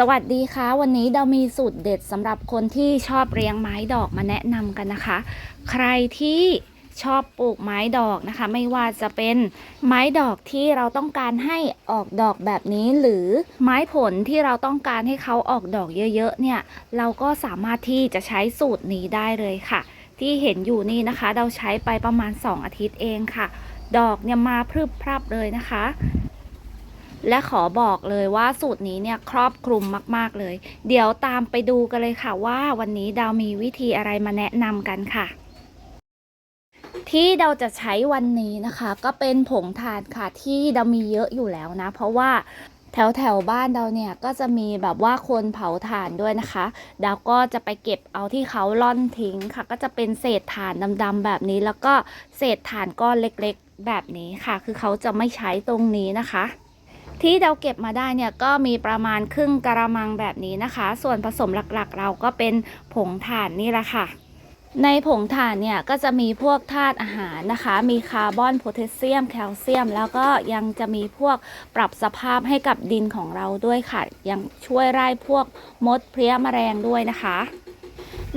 สวัสดีค่ะ วันนี้เรามีสูตรเด็ดสำหรับคนที่ชอบเลี้ยงไม้ดอกมาแนะนำกันนะคะ ใครที่ชอบปลูกไม้ดอกนะคะ ไม่ว่าจะเป็นไม้ดอกที่เราต้องการให้ออกดอกแบบนี้ หรือไม้ผลที่เราต้องการให้เขาออกดอกเยอะๆเนี่ย เราก็สามารถที่จะใช้สูตรนี้ได้เลยค่ะ ที่เห็นอยู่นี่นะคะ เราใช้ไปประมาณ 2 อาทิตย์เองค่ะ ดอกเนี่ยมาพรึบพรับเลยนะคะ และขอบอกเลยว่าสูตรนี้เนี่ยครอบคลุมมาก ๆ เลย เดี๋ยวตามไปดูกันเลยค่ะว่าวันนี้ดาวมีวิธีอะไรมาแนะนำกันค่ะ ที่เราจะใช้วันนี้นะคะ ก็เป็นผงถ่านค่ะที่เรามีเยอะอยู่แล้วนะ เพราะว่าแถวแถวบ้านเราเนี่ยก็จะมีแบบว่าคนเผาถ่านด้วยนะคะ ดาวก็จะไปเก็บเอาที่เขาล่อนทิ้งค่ะ ก็จะเป็นเศษถ่านดำๆแบบนี้ แล้วก็เศษถ่านก้อนเล็กๆ แบบนี้ค่ะ คือเขาจะไม่ใช้ตรงนี้นะคะ ที่เราเก็บมาได้เนี่ยก็มีประมาณครึ่งกระมังแบบนี้นะคะ ส่วนผสมหลักๆ เราก็เป็นผงถ่านนี่แหละค่ะ ในผงถ่านเนี่ยก็จะมีพวกธาตุอาหารนะคะ มีคาร์บอนโพแทสเซียม แคลเซียม แล้วก็ยังจะมีพวกปรับสภาพให้กับดินของเราด้วยค่ะ ยังช่วยไล่พวกมดเพลี้ยแมลงด้วยนะคะ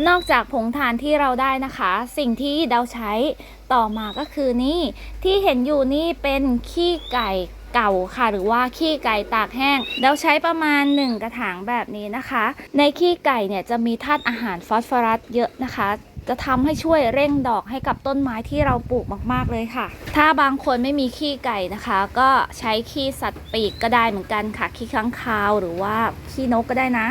นอกจากผงถ่านที่เราได้นะคะ สิ่งที่เราใช้ต่อมาก็คือนี่ที่เห็นอยู่นี่เป็นขี้ไก่ เก่าค่ะ หรือว่าขี้ไก่ตากแห้ง เราใช้ประมาณ 1 กระถางแบบนี้นะคะ ในขี้ไก่เนี่ยจะมีธาตุอาหารฟอสฟอรัสเยอะนะคะจะทำให้ช่วยเร่งดอกให้กับต้นไม้ที่เราปลูกมากๆเลยค่ะ ถ้าบางคนไม่มีขี้ไก่นะคะ ก็ใช้ขี้สัตว์ปีกก็ได้เหมือนกันค่ะ ขี้ค้างคาวหรือว่าขี้นกก็ได้นะ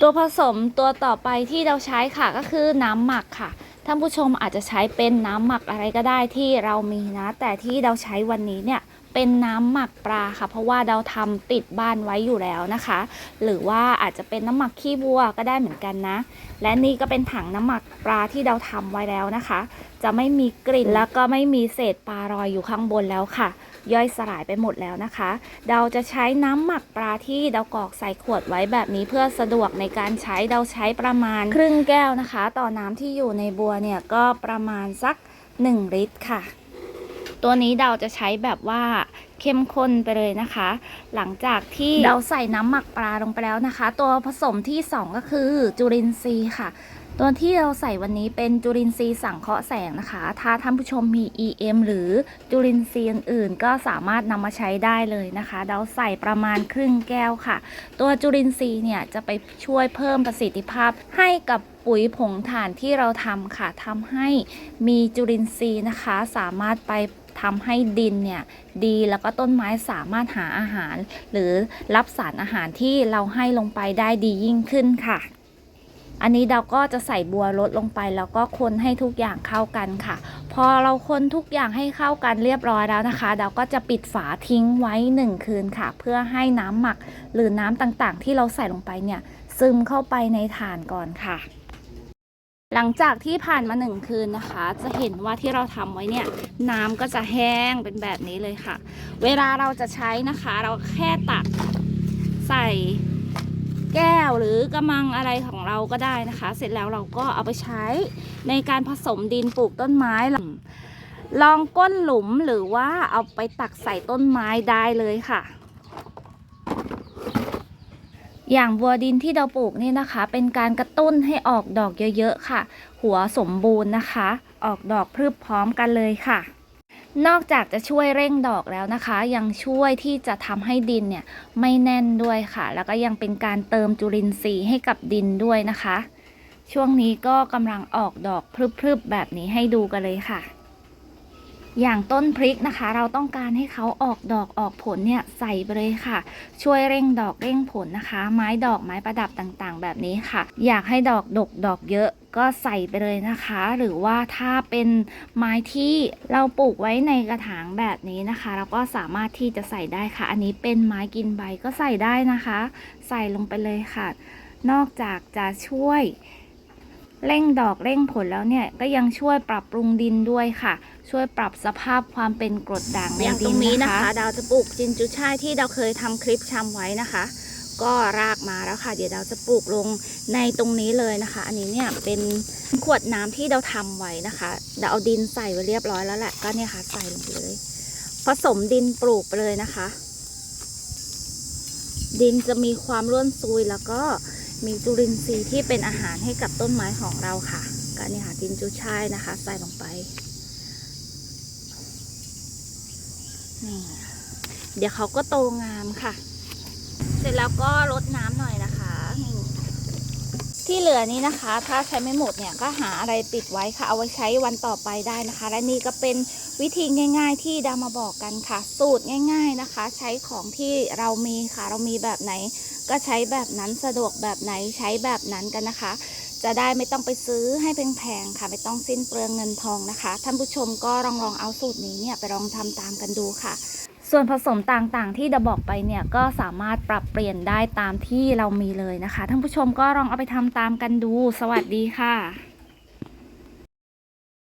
ตัวผสมตัวต่อไปที่เราใช้ค่ะก็คือน้ำหมักค่ะ ท่านผู้ชมอาจจะใช้เป็นน้ำหมักอะไรก็ได้ที่เรามีนะ แต่ที่เราใช้วันนี้เนี่ย เป็นน้ำหมักปลาค่ะ เพราะว่าเราทำติดบ้านไว้อยู่แล้วนะคะ หรือว่าอาจจะเป็นน้ำหมักขี้วัวก็ได้เหมือนกันนะ และนี่ก็เป็นถังน้ำหมักปลาที่เราทำไว้แล้วนะคะ จะไม่มีกลิ่นแล้วก็ไม่มีเศษปลารอยอยู่ข้างบนแล้วค่ะ ย่อยสลายไปหมดแล้วนะคะ เราจะใช้น้ำหมักปลาที่เรากรอกใส่ขวดไว้แบบนี้เพื่อสะดวกในการใช้เราใช้ประมาณครึ่งแก้วนะคะ ต่อน้ำที่อยู่ในบัวเนี่ยก็ประมาณสัก 1 ลิตรค่ะ ตัวนี้เราจะใช้แบบว่าเข้มข้นไปเลยนะคะ หลังจากที่เราใส่น้ำหมักปลาลงไปแล้วนะคะ ตัวผสมที่ 2 ก็คือจุลินทรีย์ค่ะ ตัวที่เราใส่วันนี้เป็นจุลินทรีย์สังเคราะห์แสงนะคะ ถ้าท่านผู้ชมมี EM หรือจุลินทรีย์อื่นๆ ก็สามารถนำมาใช้ได้เลยนะคะ เราใส่ประมาณครึ่งแก้วค่ะ ตัวจุลินทรีย์เนี่ยจะไปช่วยเพิ่มประสิทธิภาพให้กับปุ๋ยผงถ่านที่เราทำค่ะทำให้มีจุลินทรีย์นะคะ สามารถไปทำให้ดินเนี่ยดีแล้วก็ต้นไม้สามารถหาอาหาร หรือรับสารอาหารที่เราให้ลงไปได้ดียิ่งขึ้นค่ะ อันนี้เราก็จะใส่บัวลดลงไปแล้วก็คนให้ทุกอย่างเข้ากันค่ะ พอเราคนทุกอย่างให้เข้ากันเรียบร้อยแล้วนะคะ เราก็จะปิดฝาทิ้งไว้หนึ่งคืนค่ะ เพื่อให้น้ำหมักหรือน้ำต่างๆ ที่เราใส่ลงไปเนี่ยซึมเข้าไปในถ่านก่อนค่ะ หลังจากที่ผ่านมาหนึ่งคืนนะคะ จะเห็นว่าที่เราทำไว้เนี่ย น้ำก็จะแห้งเป็นแบบนี้เลยค่ะ เวลาเราจะใช้นะคะ เราแค่ตัก แก้วหรือกระมังอะไรของเราก็ได้นะคะ เสร็จแล้วเราก็เอาไปใช้ในการผสมดินปลูกต้นไม้ลองก้นหลุมหรือว่าเอาไปตักใส่ต้นไม้ได้เลยค่ะ อย่างบัวดินที่เราปลูกนี่นะคะ เป็นการกระตุ้นให้ออกดอกเยอะๆค่ะ หัวสมบูรณ์นะคะ ออกดอกพรึบพร้อมกันเลยค่ะ นอกจากจะช่วยเร่งดอกแล้วนะคะ ยังช่วยที่จะทำให้ดินเนี่ยไม่แน่นด้วยค่ะ แล้วก็ยังเป็นการเติมจุลินทรีย์ให้กับดินด้วยนะคะ ช่วงนี้ก็กำลังออกดอกพรึบๆแบบนี้ให้ดูกันเลยค่ะ อย่างต้นพริกนะคะ เราต้องการให้เขาออกดอกออกผลเนี่ยใส่ไปเลยค่ะ ช่วยเร่งดอกเร่งผลนะคะ ไม้ดอกไม้ประดับต่างๆ แบบนี้ค่ะ อยากให้ดอกดกดอกเยอะก็ใส่ไปเลยนะคะ หรือว่าถ้าเป็นไม้ที่เราปลูกไว้ในกระถางแบบนี้นะคะ เราก็สามารถที่จะใส่ได้ค่ะ อันนี้เป็นไม้กินใบก็ใส่ได้นะคะ ใส่ลงไปเลยค่ะ นอกจากจะช่วย เร่งดอกเร่งผลแล้วเนี่ยก็ยังช่วยปรับปรุงดินด้วยค่ะ ช่วยปรับสภาพความเป็นกรดด่างในอย่างดิตรนงนี้นะนะคะคะ ดาวจะปลูกจินจุช่ายที่เราเคยทำคลิปชำไว้นะคะ ก็รากมาแล้วค่ะ เดี๋ยวเราจะปลูกลงในตรงนี้เลยนะคะ อันนี้เนี่ยเป็นขวดน้ำที่เราทำไว้นะคะเราเอาดินใส่ไว้เรียบร้อยแล้วแหละก็เนี่ยค่ะใส่ลงไปเลยผสมดินปลูกไปเลยนะคะ ดินจะมีความร่วนซุยแล้วก็ มีจุลินทรีย์ที่เป็นอาหารให้กับต้นไม้ของเราค่ะก็นี่ค่ะดินจุช่ายนะคะ ใส่ลงไปนี่เดี๋ยวเขาก็โตงามค่ะ เสร็จแล้วก็รดน้ำหน่อย ที่เหลือนี้นะคะ ถ้าใช้ไม่หมดเนี่ยก็หาอะไรปิดไว้ค่ะ เอาไว้ใช้วันต่อไปได้นะคะ และนี่ก็เป็นวิธีง่าย ๆ ที่ดามาบอกกันค่ะ สูตรง่าย ๆนะคะ ใช้ของที่เรามีค่ะ เรามีแบบไหน ก็ใช้แบบนั้นสะดวกแบบไหนใช้แบบนั้นกันนะคะ จะได้ไม่ต้องไปซื้อให้แพงๆค่ะ ไม่ต้องสิ้นเปลืองเงินทองนะคะ ท่านผู้ชมก็ลองลองเอาสูตรนี้เนี่ยไปลองทำตามกันดูค่ะ ส่วนผสมต่างๆ ที่ดาบอกไปเนี่ยก็สามารถปรับเปลี่ยนได้ตามที่เรามีเลยนะคะ ท่านผู้ชมก็ลองเอาไปทำตามกันดู สวัสดีค่ะ